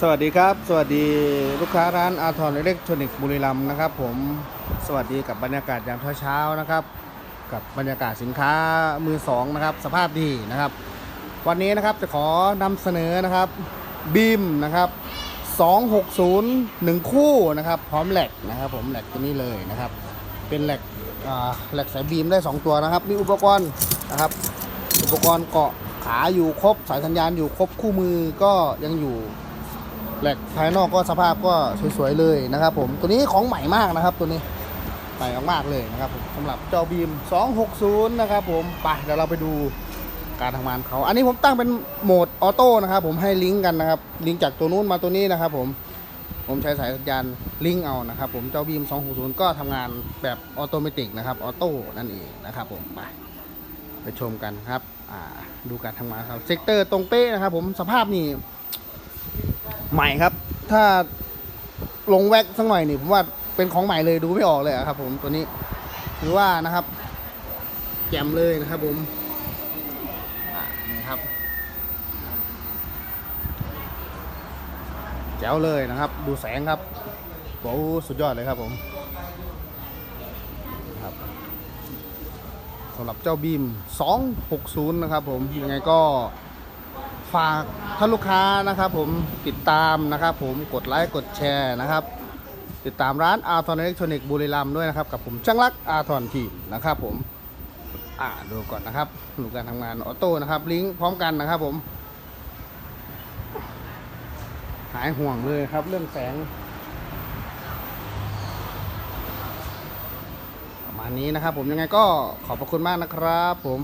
สวัสดีครับ สวัสดีลูกค้าร้านอาทรอิเล็กทรอนิกส์บุรีรัมย์นะครับ ผมสวัสดีกับบรรยากาศยามเช้าๆนะครับ กับบรรยากาศสินค้ามือสองนะครับสภาพดีนะครับ วันนี้นะครับจะขอนำเสนอนะครับบีมนะครับ 260 1 คู่นะครับ พร้อมแหลกนะครับ ผมแหลกตัวนี้เลยนะครับ เป็นแหลกแหลกสายบีมได้ 2 ตัวนะครับ มีอุปกรณ์นะครับ อุปกรณ์เกาะขาอยู่ครบสายสัญญาณอยู่ครบคู่มือก็ยังอยู่ แหลกภายนอกก็สภาพก็สวยๆเลยนะครับ ผมตัวนี้ของใหม่มากนะครับตัวนี้ใหม่มากๆเลยนะครับผมสำหรับจอบีม 260 นะครับผมไปเดี๋ยวเราไปดูการทำงานเขาอันนี้ผมตั้งเป็นโหมดออโต้นะครับผมให้ลิงก์กันนะครับลิงก์จากตัวนู้นมาตัวนี้นะครับผมผมใช้สายสัญญาณลิงก์เอานะครับผมเจ้าบีม 260 ก็ทำงานแบบออโตเมติกนะครับออโต้นั่นเองนะครับผมไปไปชมกันครับดูการทำงานครับเซกเตอร์ตรงเป๊ะนะครับผมสภาพนี่ ใหม่ครับ ถ้าลงแว็กสักหน่อยนี่ผมว่าเป็นของใหม่เลยดูไม่ออกเลยครับ ผมตัวนี้ถือว่านะครับแจ่มเลยนะครับ ผมนี่ครับแจ๋วเลยนะครับ ดูแสงครับโอ้สุดยอดเลยครับผมครับสำหรับเจ้าบีม 260 นะครับผมยังไงก็ ฝากท่านลูกค้านะครับ ผมติดตามนะครับ ผมกดไลค์กดแชร์นะครับ ติดตามร้านอาร์ทอนอิเล็กทรอนิกส์บุรีรัมย์ด้วยนะครับ กับผมช่างรักอาร์ทอนทีมนะครับผมอ่าดูก่อนนะครับดูการทำงานออโต้นะครับ ลิงก์พร้อมกันนะครับ ผม หายห่วงเลยครับ เรื่องแสง ประมาณนี้นะครับ ผมยังไงก็ขอบพระคุณมากนะครับ ผม